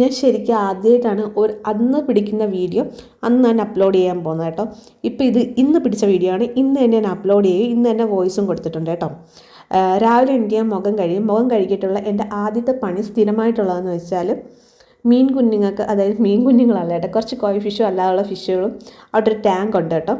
ഞാൻ ശരിക്കും ആദ്യമായിട്ടാണ് ഒരു അന്ന് പിടിക്കുന്ന വീഡിയോ അന്ന് ഞാൻ അപ്ലോഡ് ചെയ്യാൻ പോകുന്നത് കേട്ടോ. ഇപ്പോൾ ഇത് ഇന്ന് പിടിച്ച വീഡിയോ ആണ്. ഇന്ന് തന്നെ ഞാൻ അപ്ലോഡ് ചെയ്യും. ഇന്ന് തന്നെ വോയിസും കൊടുത്തിട്ടുണ്ട് കേട്ടോ. രാവിലെ എനിക്ക് ഞാൻ മുഖം കഴിയും. മുഖം കഴുകിയിട്ടുള്ള എന്റെ ആദ്യത്തെ പണി സ്ഥിരമായിട്ടുള്ളതെന്ന് വെച്ചാൽ മീൻ കുഞ്ഞുങ്ങൾക്ക് അതായത് മീൻ കുഞ്ഞുങ്ങളല്ല കേട്ടോ കുറച്ച് കോഴി ഫിഷും അല്ലാതുള്ള ഫിഷുകളും അവിടെ ഒരു ടാങ്ക് ഉണ്ട് കേട്ടോ.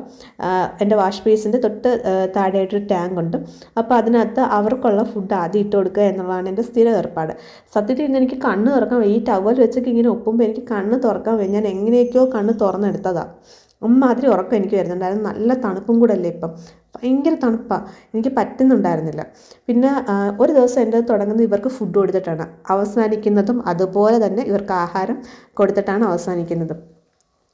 എന്റെ വാഷ് ബേസിന്റെ തൊട്ട് താഴെയായിട്ടൊരു ടാങ്ക് ഉണ്ട്. അപ്പോൾ അതിനകത്ത് അവർക്കുള്ള ഫുഡ് ആദ്യം ഇട്ട് കൊടുക്കുക എന്നുള്ളതാണ് എന്റെ സ്ഥിര ഏർപ്പാട്. സത്യത്തിൽ ഇന്ന് എനിക്ക് കണ്ണ് തുറക്കാൻ ഈ ടവൽ വെച്ചൊക്കെ ഇങ്ങനെ ഒപ്പുമ്പോൾ എനിക്ക് കണ്ണ് തുറക്കാൻ ഞാൻ എങ്ങനെയൊക്കെയോ കണ്ണ് തുറന്നെടുത്തതാണ് അമ്മാതിരി ഉറക്കം എനിക്ക് വരുന്നുണ്ടായിരുന്നു. നല്ല തണുപ്പും കൂടെ അല്ലേ ഇപ്പം. ഭയങ്കര തണുപ്പാണ് എനിക്ക് പറ്റുന്നുണ്ടായിരുന്നില്ല. പിന്നെ ഒരു ദിവസം എന്റെ തുടങ്ങുന്നത് ഇവർക്ക് ഫുഡ് കൊടുത്തിട്ടാണ്. അവസാനിക്കുന്നതും അതുപോലെ തന്നെ ഇവർക്ക് ആഹാരം കൊടുത്തിട്ടാണ് അവസാനിക്കുന്നതും.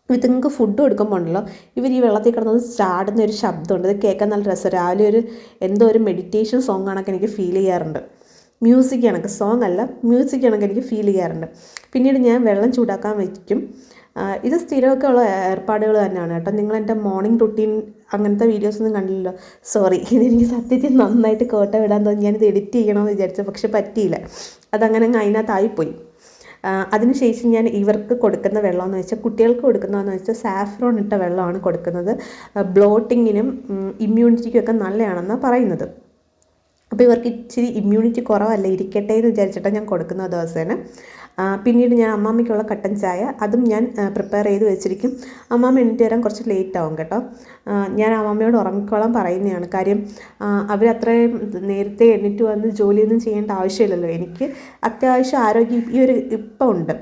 ഇവർക്ക് ഫുഡ് കൊടുക്കുമ്പോൾ ഉണ്ടല്ലോ ഇവർ ഈ വെള്ളത്തിൽ കിടന്നത് ചാടുന്ന ഒരു ശബ്ദമുണ്ട്. ഇത് കേൾക്കാൻ നല്ല രസം രാവിലെ ഒരു എന്തോ ഒരു മെഡിറ്റേഷൻ സോങ് കണക്ക് എനിക്ക് ഫീൽ ചെയ്യാറുണ്ട്. മ്യൂസിക് കണക്ക് സോങ് അല്ല മ്യൂസിക് കണക്ക് എനിക്ക് ഫീൽ ചെയ്യാറുണ്ട്. പിന്നീട് ഞാൻ വെള്ളം ചൂടാക്കാൻ വയ്ക്കും. ഇത് സ്ഥിരമൊക്കെ ഉള്ള ഏർപ്പാടുകൾ തന്നെയാണ് കേട്ടോ. നിങ്ങൾ എന്റെ മോർണിംഗ് റുട്ടീൻ അങ്ങനത്തെ വീഡിയോസ് ഒന്നും കണ്ടില്ലല്ലോ. സോറി ഇതെനിക്ക് സത്യത്തിൽ നന്നായിട്ട് കോട്ട വിടാൻ തോന്നി. ഞാനിത് എഡിറ്റ് ചെയ്യണമെന്ന് വിചാരിച്ചു പക്ഷെ പറ്റിയില്ല. അതങ്ങനെ അതിനകത്തായിപ്പോയി. അതിനുശേഷം ഞാൻ ഇവർക്ക് കൊടുക്കുന്ന വെള്ളമെന്ന് വെച്ചാൽ കുട്ടികൾക്ക് കൊടുക്കുന്നതെന്ന് വെച്ചാൽ സാഫ്രോൺ ഇട്ട വെള്ളമാണ് കൊടുക്കുന്നത്. ബ്ലോട്ടിങ്ങിനും ഇമ്മ്യൂണിറ്റിക്കും ഒക്കെ നല്ലതാണെന്നാണ് പറയുന്നത്. അപ്പോൾ ഇവർക്ക് ഇച്ചിരി ഇമ്മ്യൂണിറ്റി കുറവല്ല? ഇരിക്കട്ടെ എന്ന് വിചാരിച്ചിട്ടാണ് ഞാൻ കൊടുക്കുന്ന ദിവസേന. പിന്നീട് ഞാൻ അമ്മാമ്മയ്ക്കുള്ള കട്ടൻ ചായ അതും ഞാൻ പ്രിപ്പയർ ചെയ്ത് വെച്ചിരിക്കും. അമ്മാമ്മ എണീറ്റ് വരാൻ കുറച്ച് ലേറ്റ് ആവും കേട്ടോ. ഞാൻ അമ്മാമ്മയോട് ഉറങ്ങിക്കോളാൻ പറയുന്നതാണ്. കാര്യം അവരത്രയും നേരത്തെ എണീറ്റ് വന്ന് ജോലിയൊന്നും ചെയ്യേണ്ട ആവശ്യമില്ലല്ലോ. എനിക്ക് അത്യാവശ്യം ആരോഗ്യം ഈ ഒരു ഇപ്പം ഉണ്ട്.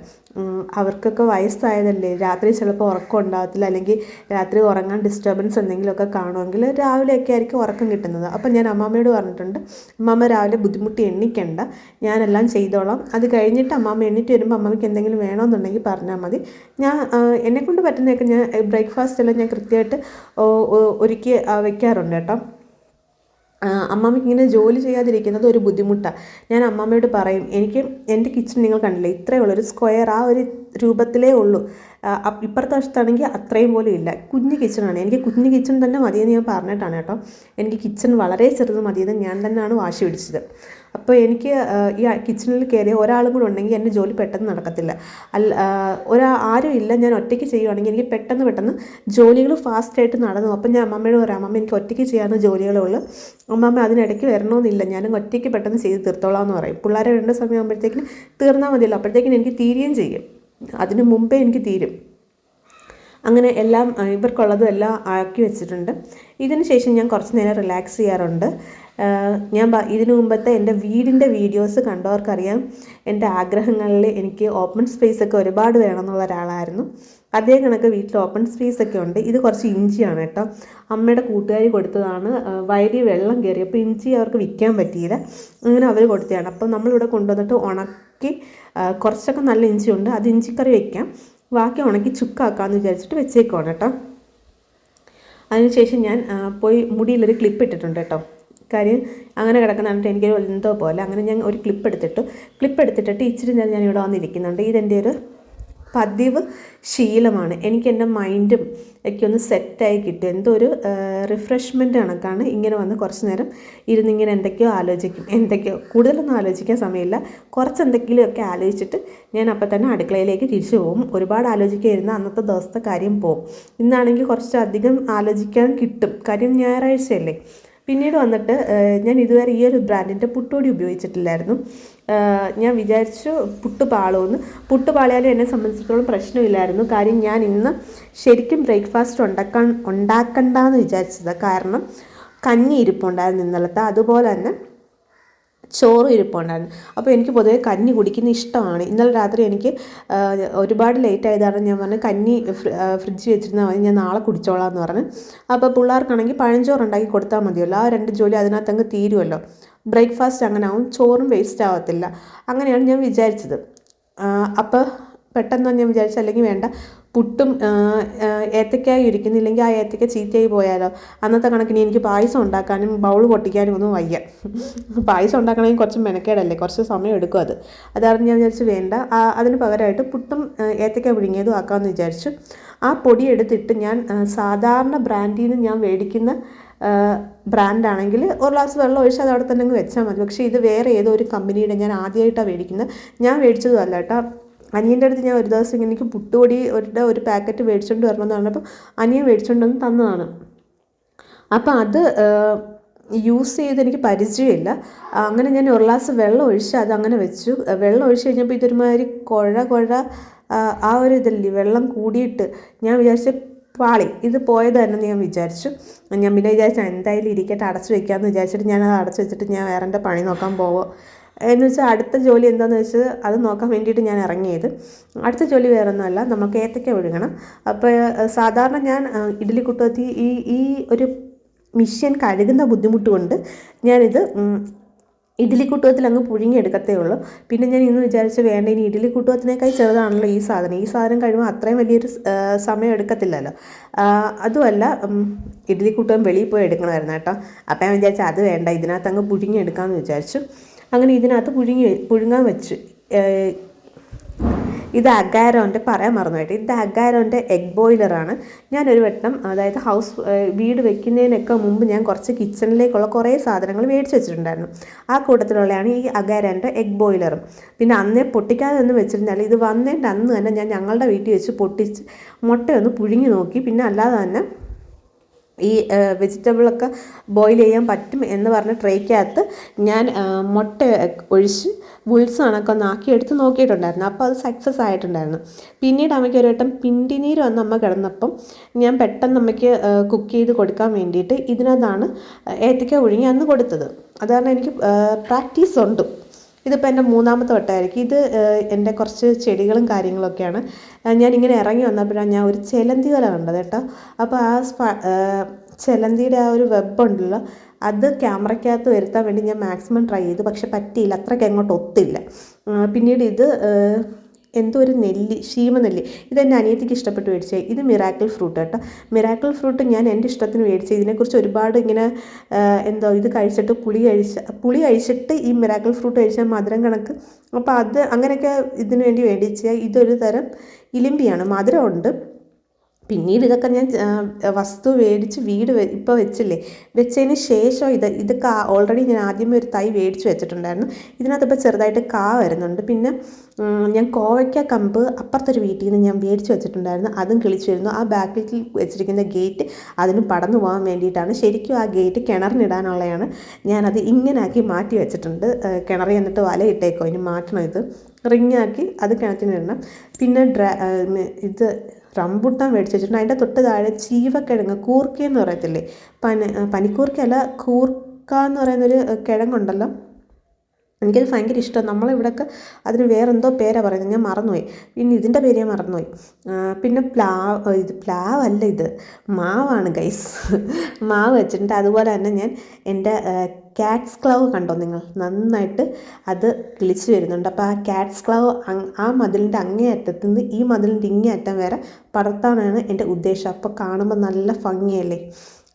അവർക്കൊക്കെ വയസ്സായതല്ലേ? രാത്രി ചിലപ്പോൾ ഉറക്കം ഉണ്ടാകത്തില്ല അല്ലെങ്കിൽ രാത്രി ഉറങ്ങാൻ ഡിസ്റ്റർബൻസ് എന്തെങ്കിലുമൊക്കെ കാണുമെങ്കിൽ രാവിലെയൊക്കെ ആയിരിക്കും ഉറക്കം കിട്ടുന്നത്. അപ്പം ഞാൻ അമ്മാമ്മയോട് പറഞ്ഞിട്ടുണ്ട് അമ്മാമ്മ രാവിലെ ബുദ്ധിമുട്ടി എണ്ണിക്കണ്ട. ഞാനെല്ലാം ചെയ്തോളാം. അത് കഴിഞ്ഞിട്ട് അമ്മാമ്മ എണ്ണിട്ട് വരുമ്പോൾ അമ്മയ്ക്ക് എന്തെങ്കിലും വേണമെന്നുണ്ടെങ്കിൽ പറഞ്ഞാൽ മതി. ഞാൻ എന്നെക്കൊണ്ട് പറ്റുന്നതൊക്കെ ഞാൻ ബ്രേക്ക്ഫാസ്റ്റ് എല്ലാം ഞാൻ കൃത്യമായിട്ട് ഒരുക്കി വയ്ക്കാറുണ്ട് കേട്ടോ. അമ്മാമ്മയ്ക്ക് ഇങ്ങനെ ജോലി ചെയ്യാതിരിക്കുന്നത് ഒരു ബുദ്ധിമുട്ടാണ് ഞാൻ അമ്മാമ്മയോട് പറയും എനിക്ക് എന്റെ കിച്ചൺ നിങ്ങൾ കണ്ടില്ലേ? ഇത്രയേ ഉള്ളൂ. ഒരു സ്ക്വയർ ആ ഒരു രൂപത്തിലേ ഉള്ളൂ. ഇപ്പുറത്തെ വശത്താണെങ്കിൽ അത്രയും പോലും ഇല്ല. കുഞ്ഞ് കിച്ചണാണ്. എനിക്ക് കുഞ്ഞ് കിച്ചൺ തന്നെ മതിയെന്ന് ഞാൻ പറഞ്ഞിട്ടാണ് കേട്ടോ. എനിക്ക് കിച്ചൺ വളരെ ചെറുത് മതിയെന്ന് ഞാൻ തന്നെയാണ് വാശി പിടിച്ചത്. അപ്പോൾ എനിക്ക് ഈ കിച്ചണിൽ കയറിയ ഒരാളും കൂടെ ഉണ്ടെങ്കിൽ എന്റെ ജോലി പെട്ടെന്ന് നടക്കത്തില്ല. അല്ല ഒരാ ആരും ഇല്ല ഞാൻ ഒറ്റയ്ക്ക് ചെയ്യുവാണെങ്കിൽ എനിക്ക് പെട്ടെന്ന് പെട്ടെന്ന് ജോലികൾ ഫാസ്റ്റായിട്ട് നടന്നു. അപ്പം ഞാൻ അമ്മമ്മയോട് പറയാം അമ്മമ്മ എനിക്ക് ഒറ്റയ്ക്ക് ചെയ്യാവുന്ന ജോലികളേ ഉള്ളൂ. അമ്മമ്മ അതിനിടയ്ക്ക് വരണമെന്നില്ല. ഞാൻ ഒറ്റയ്ക്ക് പെട്ടെന്ന് ചെയ്ത് തീർത്തോളാം എന്ന് പറയും. പിള്ളേരെ രണ്ട് സമയമാകുമ്പോഴത്തേക്കിന് തീർന്നാൽ മതിയല്ലോ. അപ്പോഴത്തേക്കിന് എനിക്ക് തീരുകയും ചെയ്യും. അതിന് മുമ്പേ എനിക്ക് തീരും. അങ്ങനെ എല്ലാം ഇവർക്കുള്ളതും എല്ലാം ആക്കി വെച്ചിട്ടുണ്ട്. ഇതിന് ശേഷം ഞാൻ കുറച്ച് നേരം റിലാക്സ് ചെയ്യാറുണ്ട്. ഞാൻ ഇതിനു മുമ്പത്തെ എന്റെ വീടിന്റെ വീഡിയോസ് കണ്ടവർക്കറിയാം. എന്റെ ആഗ്രഹങ്ങളിൽ എനിക്ക് ഓപ്പൺ സ്പേസ് ഒക്കെ ഒരുപാട് വേണമെന്നുള്ള ഒരാളായിരുന്നു. അതേ കണക്ക് വീട്ടിൽ ഓപ്പൺ സ്പേസ് ഒക്കെ ഉണ്ട്. ഇത് കുറച്ച് ഇഞ്ചിയാണ് കേട്ടോ. അമ്മയുടെ കൂട്ടുകാരി കൊടുത്തതാണ്. വയറി വെള്ളം കയറി. അപ്പോൾ ഇഞ്ചി അവർക്ക് വിൽക്കാൻ പറ്റിയില്ല. അങ്ങനെ അവർ കൊടുത്തതാണ്. അപ്പോൾ നമ്മളിവിടെ കൊണ്ടുവന്നിട്ട് ഉണക്കി കുറച്ചൊക്കെ നല്ല ഇഞ്ചിയുണ്ട്. അത് ഇഞ്ചിക്കറി വയ്ക്കാം ബാക്കി ഉണക്കി ചുക്കാക്കാന്ന് വിചാരിച്ചിട്ട് വെച്ചേക്കുവാണ് കേട്ടോ. അതിനുശേഷം ഞാൻ പോയി മുടിയിലൊരു ക്ലിപ്പ് ഇട്ടിട്ടുണ്ട് കേട്ടോ. കാര്യം അങ്ങനെ കിടക്കുന്ന കണ്ടിട്ട് എനിക്കൊരു എന്തോ പോലെ. അങ്ങനെ ഞാൻ ഒരു ക്ലിപ്പ് എടുത്തിട്ടു. ക്ലിപ്പ് എടുത്തിട്ടിട്ട് ഇച്ചിരി ഞാൻ ഇവിടെ വന്നിരിക്കുന്നുണ്ട്. ഇതെന്റെ ഒരു പതിവ് ശീലമാണ്. എനിക്ക് എന്റെ മൈൻഡും ഒക്കെ ഒന്ന് സെറ്റായി കിട്ടും. എന്തോ ഒരു റിഫ്രഷ്മെന്റ് കണക്കാണ് ഇങ്ങനെ വന്ന് കുറച്ച് നേരം ഇരുന്നിങ്ങനെ എന്തൊക്കെയോ ആലോചിക്കും. എന്തൊക്കെയോ കൂടുതലൊന്നും ആലോചിക്കാൻ സമയമില്ല. കുറച്ച് എന്തെങ്കിലുമൊക്കെ ആലോചിച്ചിട്ട് ഞാൻ അപ്പം തന്നെ അടുക്കളയിലേക്ക് തിരിച്ചു പോകും. ഒരുപാട് ആലോചിക്കാതിരുന്ന അന്നത്തെ ദിവസത്തെ കാര്യം പോകും. ഇന്നാണെങ്കിൽ കുറച്ചധികം ആലോചിക്കാൻ കിട്ടും. കാര്യം ഞായറാഴ്ചയല്ലേ. പിന്നീട് വന്നിട്ട് ഞാൻ ഇതുവരെ ഈ ഒരു ബ്രാൻഡിന്റെ പുട്ടോടി ഉപയോഗിച്ചിട്ടില്ലായിരുന്നു. ഞാൻ വിചാരിച്ചു പുട്ട് പാളുമെന്ന് പുട്ട് പാളിയാലും എന്നെ സംബന്ധിച്ചിടത്തോളം പ്രശ്നമില്ലായിരുന്നു. കാര്യം ഞാൻ ഇന്ന് ശരിക്കും ബ്രേക്ക്ഫാസ്റ്റ് ഉണ്ടാക്കാൻ ഉണ്ടാക്കണ്ടെന്ന് വിചാരിച്ചത്. കാരണം കഞ്ഞി ഇരിപ്പുണ്ടായിരുന്നു ഇന്നലത്തെ. അതുപോലെ തന്നെ ചോറും ഇരിപ്പുണ്ടായിരുന്നു. അപ്പോൾ എനിക്ക് പൊതുവേ കഞ്ഞി കുടിക്കുന്ന ഇഷ്ടമാണ്. ഇന്നലെ രാത്രി എനിക്ക് ഒരുപാട് ലേറ്റ് ആയതാണ്. ഞാൻ പറഞ്ഞു കഞ്ഞി ഫ്രിഡ്ജ് വെച്ചിരുന്നാൽ മതി. ഞാൻ നാളെ കുടിച്ചോളാം എന്ന് പറഞ്ഞ്. അപ്പോൾ പിള്ളേർക്കാണെങ്കിൽ പഴഞ്ചോറ് ഉണ്ടാക്കി കൊടുത്താൽ മതിയല്ലോ. ആ രണ്ട് ജോലി അതിനകത്ത് അങ്ങ് തീരുമല്ലോ. ബ്രേക്ക്ഫാസ്റ്റ് അങ്ങനെ ആവും ചോറും വേസ്റ്റ് ആവത്തില്ല. അങ്ങനെയാണ് ഞാൻ വിചാരിച്ചത്. അപ്പോൾ പെട്ടെന്ന് ഞാൻ വിചാരിച്ചു അല്ലെങ്കിൽ വേണ്ട പുട്ടും ഏത്തക്കായി ഇരിക്കുന്നില്ലെങ്കിൽ ആ ഏത്തക്ക ചീത്തയായി പോയാലോ? അന്നത്തെ കണക്കിന് എനിക്ക് പായസം ഉണ്ടാക്കാനും ബൗൾ പൊട്ടിക്കാനും ഒന്നും വയ്യ. പായസം ഉണ്ടാക്കണമെങ്കിൽ കുറച്ച് മെനക്കേടല്ലേ കുറച്ച് സമയം എടുക്കും അത്. അതാണ് ഞാൻ വിചാരിച്ചു വേണ്ട. അതിന് പകരമായിട്ട് പുട്ടും ഏത്തക്ക പുഴുങ്ങിയതും ആക്കാമെന്ന് വിചാരിച്ചു. ആ പൊടി എടുത്തിട്ട് ഞാൻ സാധാരണ ബ്രാൻഡിൽ നിന്ന് ഞാൻ മേടിക്കുന്ന ബ്രാൻഡാണെങ്കിൽ ഒരു ഗ്ലാസ് വെള്ളം ഒഴിച്ച് അത് അവിടെ തന്നെ അങ്ങ് വെച്ചാൽ മതി. പക്ഷേ ഇത് വേറെ ഏതോ ഒരു കമ്പനിയുടെ ഞാൻ ആദ്യമായിട്ടാണ് മേടിക്കുന്നത്. ഞാൻ മേടിച്ചതും അല്ല കേട്ടോ. അനിയന്റെ അടുത്ത് ഞാൻ ഒരു ദിവസം ഇങ്ങനെ എനിക്ക് പുട്ടുപൊടി ഒരു ഒരു പാക്കറ്റ് മേടിച്ചുകൊണ്ട് വരണമെന്ന് പറഞ്ഞപ്പോൾ അനിയൻ മേടിച്ചുകൊണ്ട് വന്ന് തന്നതാണ്. അപ്പോൾ അത് യൂസ് ചെയ്ത് എനിക്ക് പരിചയമില്ല. അങ്ങനെ ഞാൻ ഒരു ഗ്ലാസ് വെള്ളം ഒഴിച്ച് അത് അങ്ങനെ വെച്ചു. വെള്ളം ഒഴിച്ച് കഴിഞ്ഞപ്പോൾ ഇതൊരുമാതിരി കുഴ കുഴ ആ ഒരു ഇതല്ലേ വെള്ളം കൂടിയിട്ട് ഞാൻ വിചാരിച്ചു പാളി ഇത് പോയത് തന്നെ ഞാൻ വിചാരിച്ചു. ഞാൻ പിന്നെ വിചാരിച്ചു എന്തായാലും ഇരിക്കട്ടെ അടച്ചു വെക്കാമെന്ന് വിചാരിച്ചിട്ട് ഞാൻ അത് അടച്ചു വെച്ചിട്ട് ഞാൻ വേറെ എന്റെ പണി നോക്കാൻ പോവോ? എന്ന് വെച്ചാൽ അടുത്ത ജോലി എന്താണെന്ന് വെച്ചാൽ അത് നോക്കാൻ വേണ്ടിയിട്ട് ഞാൻ ഇറങ്ങിയത്. അടുത്ത ജോലി വേറെ ഒന്നുമല്ല നമുക്ക് ഏത്തക്ക ഒഴുകണം അപ്പോൾ സാധാരണ ഞാൻ ഇഡ്ഡലി കുട്ടത്തി ഈ ഈ ഒരു മിഷ്യൻ കഴുകുന്ന ബുദ്ധിമുട്ട് കൊണ്ട് ഞാനിത് ഇഡ്ഡലി കുട്ടുവത്തിൽ അങ്ങ് പുഴുങ്ങിയെടുക്കത്തേ ഉള്ളൂ. പിന്നെ ഞാൻ ഇന്ന് വിചാരിച്ചു വേണ്ട ഇനി ഇഡ്ഡലി കുട്ടുവത്തിനേക്കാൾ ചെറുതാണല്ലോ ഈ സാധനം. ഈ സാധനം കഴിയുമ്പോൾ അത്രയും വലിയൊരു സമയം എടുക്കത്തില്ലല്ലോ. അതുമല്ല ഇഡ്ഡലി കുട്ടുവൻ വെളിയിൽ പോയി എടുക്കണമായിരുന്നു കേട്ടോ. അപ്പം ഞാൻ വിചാരിച്ചു അത് വേണ്ട ഇതിനകത്ത് അങ്ങ് പുഴുങ്ങിയെടുക്കാമെന്ന് വിചാരിച്ചു. അങ്ങനെ ഇതിനകത്ത് പുഴുങ്ങി പുഴുങ്ങാൻ വെച്ച് ഇത് അഗാരോന്റെ പറയാൻ മറന്നു കേട്ടോ ഇത് അഗാരോന്റെ എഗ് ബോയിലറാണ് ഞാനൊരു വട്ടം അതായത് ഹൗസ് വീട് വെക്കുന്നതിനൊക്കെ മുമ്പ് ഞാൻ കുറച്ച് കിച്ചണിലേക്കുള്ള കുറേ സാധനങ്ങൾ മേടിച്ച് വെച്ചിട്ടുണ്ടായിരുന്നു. ആ കൂട്ടത്തിലുള്ളതാണ് ഈ അഗാരോന്റെ എഗ് ബോയിലറും പിന്നെ അന്നേ പൊട്ടിക്കാതെ ഒന്ന് വെച്ചിരുന്നാൽ ഇത് വന്നതിന്റെ അന്ന് തന്നെ ഞാൻ ഞങ്ങളുടെ വീട്ടിൽ വെച്ച് പൊട്ടിച്ച് മുട്ടയൊന്ന് പുഴുങ്ങി നോക്കി. പിന്നെ അല്ലാതെ തന്നെ ഈ വെജിറ്റബിളൊക്കെ ബോയിൽ ചെയ്യാൻ പറ്റും എന്ന് പറഞ്ഞ ട്രേക്കകത്ത് ഞാൻ മുട്ട ഒഴിച്ച് ബുൾസ് കണക്കെ ഒന്ന് ആക്കിയെടുത്ത് നോക്കിയിട്ടുണ്ടായിരുന്നു. അപ്പോൾ അത് സക്സസ് ആയിട്ടുണ്ടായിരുന്നു. പിന്നീട് അമ്മയ്ക്ക് ഒരു വട്ടം പിണ്ടിനീര് വന്ന് അമ്മ കിടന്നപ്പം ഞാൻ പെട്ടെന്ന് അമ്മയ്ക്ക് കുക്ക് ചെയ്ത് കൊടുക്കാൻ വേണ്ടിയിട്ട് ഇതിനകത്താണ് ഏത്തക്ക ഒഴുങ്ങി അന്ന് കൊടുത്തത്. അത് കാരണം എനിക്ക് പ്രാക്ടീസ് ഉണ്ട്. ഇതിപ്പോൾ എന്റെ മൂന്നാമത്തെ വട്ടമായിരിക്കും ഇത് എന്റെ കുറച്ച് ചെടികളും കാര്യങ്ങളൊക്കെയാണ്. ഞാനിങ്ങനെ ഇറങ്ങി വന്നപ്പോഴാണ് ഞാൻ ഒരു ചെലന്തി വല കണ്ടത് കേട്ടോ. അപ്പോൾ ആ ചെലന്തിയുടെ ആ ഒരു വെബ് ഉണ്ടല്ലോ അത് ക്യാമറയ്ക്കകത്ത് വരുത്താൻ വേണ്ടി ഞാൻ മാക്സിമം ട്രൈ ചെയ്തു. പക്ഷെ പറ്റിയില്ല അത്രയ്ക്ക് അങ്ങോട്ട് ഒത്തില്ല. പിന്നീട് ഇത് എന്തോ ഒരു നെല്ലി നെല്ലി ഇതെന്റെ അനിയത്തിക്ക് ഇഷ്ടപ്പെട്ട് മേടിച്ചത് ഇത് മിറാക്കിൾ ഫ്രൂട്ട് കേട്ടോ. മിറാക്കിൾ ഫ്രൂട്ട് ഞാൻ എന്റെ ഇഷ്ടത്തിന് മേടിച്ച്. ഇതിനെക്കുറിച്ച് ഒരുപാട് ഇങ്ങനെ എന്തോ ഇത് കഴിച്ചിട്ട് പുളി കഴിച്ച പുളി കഴിച്ചിട്ട് ഈ മിറാക്കിൾ ഫ്രൂട്ട് കഴിച്ചാൽ മധുരം കണക്ക്. അപ്പോൾ അത് അങ്ങനെയൊക്കെ ഇതിനു വേണ്ടി മേടിച്ച. ഇതൊരു തരം ഇലിമ്പിയാണ്. മധുരമുണ്ട്. പിന്നീട് ഇതൊക്കെ ഞാൻ വസ്തു മേടിച്ച് വീട് ഇപ്പോൾ വെച്ചില്ലേ? വെച്ചതിന് ശേഷം ഇത് ഇത് കാ ഓൾറെഡി ഞാൻ ആദ്യമേ ഒരു തൈ മേടിച്ച് വെച്ചിട്ടുണ്ടായിരുന്നു. ഇതിനകത്ത് ഇപ്പോൾ ചെറുതായിട്ട് കാ വരുന്നുണ്ട്. പിന്നെ ഞാൻ കോവയ്ക്ക കമ്പ് അപ്പുറത്തൊരു വീട്ടിൽ നിന്ന് ഞാൻ മേടിച്ച് വെച്ചിട്ടുണ്ടായിരുന്നു. അതും കിളിച്ചു വരുന്നു ആ ബാക്കിൽ വെച്ചിരിക്കുന്ന ഗേറ്റ് അതിന് പടന്നു പോകാൻ വേണ്ടിയിട്ടാണ്. ശരിക്കും ആ ഗേറ്റ് കിണറിനിടാനുള്ളതാണ് ഞാനത് ഇങ്ങനെ ആക്കി മാറ്റി വെച്ചിട്ടുണ്ട്. കിണറിൽ എന്നിട്ട് വല ഇട്ടേക്കോ ഇനി മാറ്റണം ഇത്. റിങ്ങാക്കി അത് കിണറ്റിനിടണം. പിന്നെ ഡ്രാ ഇത് റംബുട്ടാൻ മേടിച്ച് വെച്ചിട്ടുണ്ട്. അതിന്റെ തൊട്ട് താഴെ ചീവക്കിഴങ്ങ് കൂർക്ക എന്ന് പറയത്തില്ലേ? പനി പനിക്കൂർക്കയല്ല കൂർക്ക എന്ന് പറയുന്നൊരു കിഴങ്ങുണ്ടല്ലോ. എനിക്കത് ഭയങ്കര ഇഷ്ടമാണ് നമ്മളിവിടെയൊക്കെ അതിന് വേറെന്തോ പേരാണ് പറയുന്നത്. ഞാൻ മറന്നുപോയി. പിന്നെ ഇതിന്റെ പേര് ഞാൻ മറന്നുപോയി. പിന്നെ പ്ലാവ് ഇത് പ്ലാവല്ല ഇത്. മാവാണ് ഗൈസ് മാവ് വെച്ചിട്ടുണ്ട്. അതുപോലെ തന്നെ ഞാൻ എന്റെ ക്യാറ്റ്സ് ക്ലവ് കണ്ടോ നിങ്ങൾ? നന്നായിട്ട് അത് കിളിച്ച് വരുന്നുണ്ട്. അപ്പോൾ ആ ക്യാറ്റ്സ് ക്ലവ് ആ മതിലിന്റെ അങ്ങേ അറ്റത്ത് നിന്ന് ഈ മതിലിന്റെ ഇങ്ങേ അറ്റം വരെ പടർത്താനാണ് എന്റെ ഉദ്ദേശം. അപ്പോൾ കാണുമ്പോൾ നല്ല ഭംഗിയല്ലേ?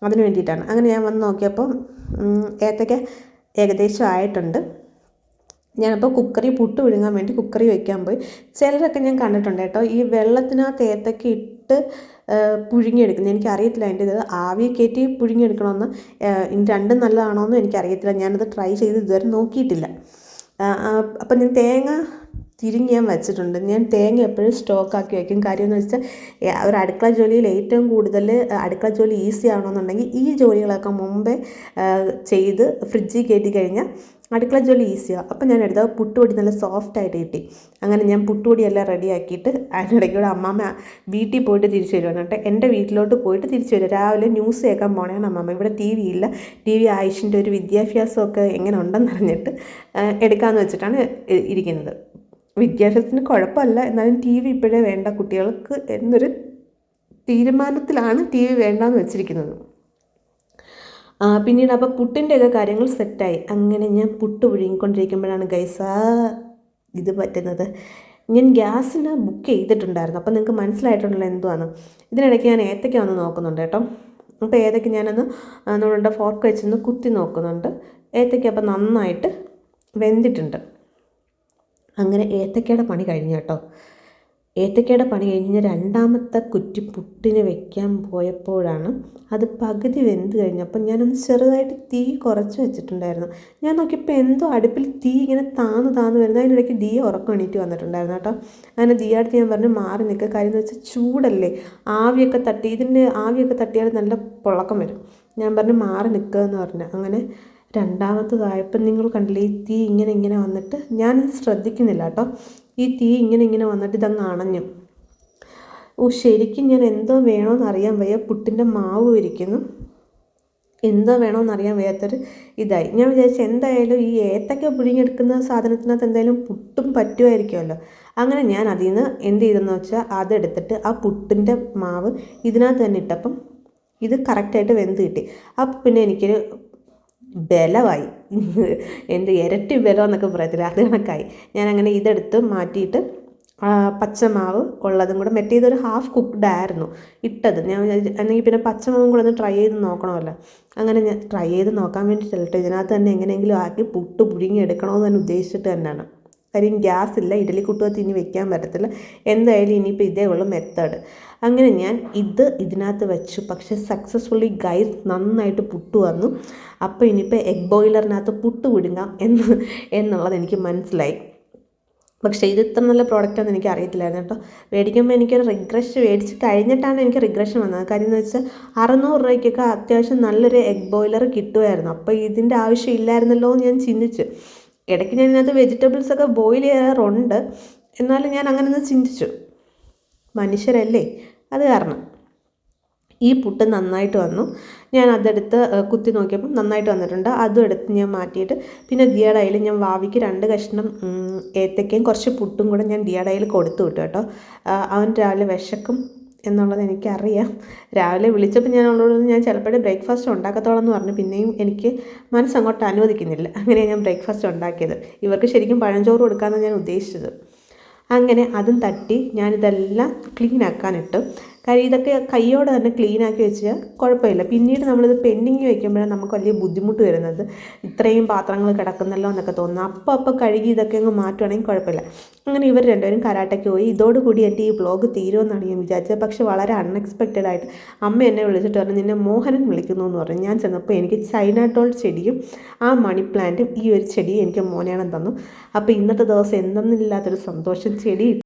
അതിന് വേണ്ടിയിട്ടാണ്. അങ്ങനെ ഞാൻ വന്ന് നോക്കിയപ്പോൾ ഏത്തക്ക ഏകദേശം ആയിട്ടുണ്ട്. ഞാനപ്പോൾ കുക്കറി പുട്ട് വിഴുങ്ങാൻ വേണ്ടി കുക്കറി വയ്ക്കാൻ പോയി. ചിലരൊക്കെ ഞാൻ കണ്ടിട്ടുണ്ട് കേട്ടോ ഈ വെള്ളത്തിനകത്ത് ഏത്തക്ക ഇട്ട് പുഴുങ്ങിയെടുക്കുന്നത് എനിക്കറിയത്തില്ല അതിന്റെ ഇത് ആവി കയറ്റി പുഴുങ്ങിയെടുക്കണമെന്ന് ഇനി രണ്ടും നല്ലതാണോ എന്നും എനിക്കറിയത്തില്ല. ഞാനത് ട്രൈ ചെയ്ത് ഇതുവരെ നോക്കിയിട്ടില്ല. അപ്പം ഞാൻ തേങ്ങ തിരിഞ്ഞ് ഞാൻ വെച്ചിട്ടുണ്ട്. ഞാൻ തേങ്ങ എപ്പോഴും സ്റ്റോക്കാക്കി വയ്ക്കും കാര്യം എന്ന് വെച്ചാൽ ഒരു അടുക്കള ജോലിയിൽ ഏറ്റവും കൂടുതൽ അടുക്കള ജോലി ഈസി ആവണമെന്നുണ്ടെങ്കിൽ ഈ ജോലികളൊക്കെ മുമ്പേ ചെയ്ത് ഫ്രിഡ്ജിൽ കയറ്റി കഴിഞ്ഞാൽ അടുക്കള ജോലി ഈസിയാണ് അപ്പോൾ ഞാൻ എടുത്ത പുട്ടുപൊടി നല്ല സോഫ്റ്റായിട്ട് കിട്ടി. അങ്ങനെ ഞാൻ പുട്ടുപൊടിയെല്ലാം റെഡിയാക്കിയിട്ട് അതിനിടയ്ക്കൂടെ അമ്മാമ്മ വീട്ടിൽ പോയിട്ട് തിരിച്ചു വരുവാണ്. കേട്ടോ എന്റെ വീട്ടിലോട്ട് പോയിട്ട് തിരിച്ചു വരും. രാവിലെ ന്യൂസ് കേൾക്കാൻ പോണേണ് അമ്മാമ്മ. ഇവിടെ ടി വി ഇല്ല. ടി വി ആയുഷിന്റെ ഒരു വിദ്യാഭ്യാസമൊക്കെ എങ്ങനെ ഉണ്ടെന്ന് അറിഞ്ഞിട്ട് എടുക്കാമെന്ന് വെച്ചിട്ടാണ് ഇരിക്കുന്നത്. വിദ്യാഭ്യാസത്തിന് കുഴപ്പമല്ല. എന്നാലും ടി വി ഇപ്പോഴേ വേണ്ട കുട്ടികൾക്ക് എന്നൊരു തീരുമാനത്തിലാണ് ടി വി വേണ്ടെന്ന് വെച്ചിരിക്കുന്നത്. പിന്നീട് അപ്പോൾ പുട്ടിന്റെയൊക്കെ കാര്യങ്ങൾ സെറ്റായി. അങ്ങനെ ഞാൻ പുട്ട് പുഴുങ്ങിക്കൊണ്ടിരിക്കുമ്പോഴാണ് ഗൈസ ഇത് പറ്റുന്നത്. ഞാൻ ഗ്യാസിന് ബുക്ക് ചെയ്തിട്ടുണ്ടായിരുന്നു. അപ്പോൾ നിങ്ങൾക്ക് മനസ്സിലായിട്ടുണ്ടല്ലോ എന്തുവാണ് ഇതിനിടയ്ക്ക് ഞാൻ ഏത്തയ്ക്ക വന്ന് നോക്കുന്നുണ്ട് കേട്ടോ. അപ്പോൾ ഏതൊക്കെ ഞാനൊന്ന് നമ്മളുടെ ഫോർക്ക് വെച്ചൊന്ന് കുത്തി നോക്കുന്നുണ്ട്. ഏത്തയ്ക്ക അപ്പോൾ നന്നായിട്ട് വെന്തിട്ടുണ്ട്. അങ്ങനെ ഏത്തക്കയുടെ പണി കഴിഞ്ഞു കേട്ടോ. ഏത്തക്കയുടെ പണി കഴിഞ്ഞ് രണ്ടാമത്തെ കുറ്റി പുട്ടിന് വെക്കാൻ പോയപ്പോഴാണ് അത് പകുതി വെന്ത് കഴിഞ്ഞപ്പോൾ ഞാനൊന്ന് ചെറുതായിട്ട് തീ കുറച്ച് വെച്ചിട്ടുണ്ടായിരുന്നു. ഞാൻ നോക്കിയപ്പോൾ എന്തോ അടുപ്പിൽ തീ ഇങ്ങനെ താന്ന് താന്ന് വരുന്നത് അതിനിടയ്ക്ക് ദിയ ഉറക്കം എണീറ്റ് വന്നിട്ടുണ്ടായിരുന്നു കേട്ടോ. അങ്ങനെ ദിയടുത്ത് ഞാൻ പറഞ്ഞു മാറി നിൽക്കുക കാര്യം എന്ന് വെച്ചാൽ ചൂടല്ലേ. ആവിയൊക്കെ തട്ടി ഇതിന്റെ ആവിയൊക്കെ തട്ടിയാൽ നല്ല പുളക്കം വരും. ഞാൻ പറഞ്ഞു മാറി നിൽക്കുക എന്ന് പറഞ്ഞു. അങ്ങനെ രണ്ടാമത്തതായപ്പോൾ നിങ്ങൾ കണ്ടില്ലേ ഈ തീ ഇങ്ങനെ ഇങ്ങനെ വന്നിട്ട് ഞാൻ ശ്രദ്ധിക്കുന്നില്ല കേട്ടോ. ഈ തീ ഇങ്ങനെ ഇങ്ങനെ വന്നിട്ട് ഇതങ്ങ് അണഞ്ഞു. ഓ ശരിക്കും ഞാൻ എന്തോ വേണമെന്ന് അറിയാൻ വയ്യ. പുട്ടിന്റെ മാവ് ഇരിക്കുന്നു എന്തോ വേണമെന്ന് അറിയാൻ വയ്യാത്തൊരു ഇതായി. ഞാൻ വിചാരിച്ചു എന്തായാലും ഈ ഏത്തക്ക പുഴുങ്ങിയെടുക്കുന്ന സാധനത്തിനകത്ത് എന്തായാലും പുട്ടും പറ്റുമായിരിക്കുമല്ലോ. അങ്ങനെ ഞാൻ അതിൽ നിന്ന് എന്ത് ചെയ്തെന്ന് വെച്ചാൽ അതെടുത്തിട്ട് ആ പുട്ടിന്റെ മാവ് ഇതിനകത്ത് തന്നെ ഇട്ടപ്പം ഇത് കറക്റ്റായിട്ട് വെന്ത് കിട്ടി. അപ്പം പിന്നെ എനിക്കൊരു ബലമായി. എന്ത് ഇരട്ടി ബലം എന്നൊക്കെ പറയത്തില്ല? അത് കണക്കായി. ഞാൻ അങ്ങനെ ഇതെടുത്ത് മാറ്റിയിട്ട് പച്ചമാവ് ഉള്ളതും കൂടെ മറ്റേ ഇതൊരു ഹാഫ് കുക്ക്ഡ് ആയിരുന്നു. ഇട്ടത്. ഞാൻ അല്ലെങ്കിൽ പിന്നെ പച്ചമാവും കൂടെ ഒന്ന് ട്രൈ ചെയ്ത് നോക്കണമല്ലോ. അങ്ങനെ ഞാൻ ട്രൈ ചെയ്ത് നോക്കാൻ വേണ്ടിയിട്ടല്ല ഇതിനകത്ത് തന്നെ എങ്ങനെയെങ്കിലും ആക്കി പുട്ട് പുഴുങ്ങി എടുക്കണമെന്ന് തന്നെ ഉദ്ദേശിച്ചിട്ട് തന്നെയാണ്. കാര്യം ഗ്യാസ് ഇല്ല ഇഡലി കുട്ടുകത്ത് ഇനി വെക്കാൻ പറ്റത്തില്ല. എന്തായാലും ഇനിയിപ്പോൾ ഇതേ ഉള്ളൂ മെത്തേഡ് അങ്ങനെ ഞാൻ ഇത് ഇതിനകത്ത് വെച്ചു. പക്ഷേ സക്സസ്ഫുള്ളി ഗൈസ് നന്നായിട്ട് പുട്ട് വന്നു. അപ്പോൾ ഇനിയിപ്പോൾ എഗ് ബോയിലറിനകത്ത് പുട്ട് വിടുങ്ങാം എന്ന് എന്നുള്ളത് എനിക്ക് മനസ്സിലായി. പക്ഷേ ഇത് ഇത്ര നല്ല പ്രോഡക്റ്റാണെന്ന് എനിക്ക് അറിയത്തില്ലായിരുന്നു കേട്ടോ. മേടിക്കുമ്പോൾ എനിക്കൊരു റിഗ്രഷൻ മേടിച്ച് കഴിഞ്ഞിട്ടാണ് എനിക്ക് റിഗ്രഷൻ വന്നത്. കാര്യം എന്ന് വെച്ചാൽ അറുന്നൂറ് രൂപയ്ക്കൊക്കെ അത്യാവശ്യം നല്ലൊരു എഗ് ബോയിലർ കിട്ടുമായിരുന്നു അപ്പോൾ ഇതിന്റെ ആവശ്യം ഇല്ലായിരുന്നല്ലോ എന്ന് ഞാൻ ചിന്തിച്ചു. ഇടയ്ക്ക് ഞാൻ ഇതിനകത്ത് വെജിറ്റബിൾസ് ഒക്കെ ബോയിൽ ചെയ്യാറുണ്ട്. എന്നാലും ഞാൻ അങ്ങനെ ഒന്ന് ചിന്തിച്ചു. മനുഷ്യരല്ലേ? അത് കാരണം. ഈ പുട്ട് നന്നായിട്ട് വന്നു. ഞാൻ അതെടുത്ത് കുത്തി നോക്കിയപ്പോൾ നന്നായിട്ട് വന്നിട്ടുണ്ട്. അതും എടുത്ത് ഞാൻ മാറ്റിയിട്ട് പിന്നെ ദിയടയിൽ ഞാൻ വാവിക്ക് രണ്ട് കഷ്ണം ഏത്തക്കയും കുറച്ച് പുട്ടും കൂടെ ഞാൻ ദിയടയിൽ കൊടുത്തു വിട്ടു കേട്ടോ. അവൻ രാവിലെ വിശക്കും. എന്നുള്ളത് എനിക്കറിയാം. രാവിലെ വിളിച്ചപ്പോൾ ഞാൻ അവളോട് ഞാൻ ചിലപ്പോഴേ ബ്രേക്ക്ഫാസ്റ്റ് ഉണ്ടാക്കത്തോളം എന്ന് പറഞ്ഞു. പിന്നെയും എനിക്ക് മനസ്സങ്ങോട്ട് അനുവദിക്കുന്നില്ല. അങ്ങനെയാണ് ഞാൻ ബ്രേക്ക്ഫാസ്റ്റ് ഉണ്ടാക്കിയത്. ഇവർക്ക് ശരിക്കും പഴഞ്ചോറ് കൊടുക്കാമെന്ന് ഞാൻ ഉദ്ദേശിച്ചത്. അങ്ങനെ അതും തട്ടി ഞാനിതെല്ലാം ക്ലീൻ ആക്കാനിട്ട്. കാര്യം ഇതൊക്കെ കൈയോടെ തന്നെ ക്ലീൻ ആക്കി വെച്ചാൽ കുഴപ്പമില്ല. പിന്നീട് നമ്മളിത് പെൻഡിങ് വയ്ക്കുമ്പോഴാണ് നമുക്ക് വലിയ ബുദ്ധിമുട്ട് വരുന്നത്. ഇത്രയും പാത്രങ്ങൾ കിടക്കുന്നല്ലോ എന്നൊക്കെ തോന്നുന്നു. അപ്പോൾ അപ്പോൾ കഴുകി ഇതൊക്കെ അങ്ങ് മാറ്റുവാണെങ്കിൽ കുഴപ്പമില്ല. അങ്ങനെ ഇവർ രണ്ടുപേരും കരാട്ടയ്ക്ക് പോയി. ഇതോടുകൂടി എന്റെ ഈ ബ്ലോഗ് തീരുമെന്നാണ് ഞാൻ വിചാരിച്ചത്. പക്ഷേ വളരെ അൺഎക്സ്പെക്റ്റഡ് ആയിട്ട് അമ്മ എന്നെ വിളിച്ചിട്ട് പറഞ്ഞു നിന്നെ മോഹനൻ വിളിക്കുന്നു എന്ന് പറഞ്ഞു. ഞാൻ ചെന്നപ്പോൾ എനിക്ക് ചൈന ടോൾ ചെടിയും ആ മണി പ്ലാന്റും ഈ ഒരു ചെടിയും എനിക്ക് മോനേണം തന്നു. അപ്പോൾ ഇന്നത്തെ ദിവസം എന്തെന്നില്ലാത്തൊരു സന്തോഷം. ചെടി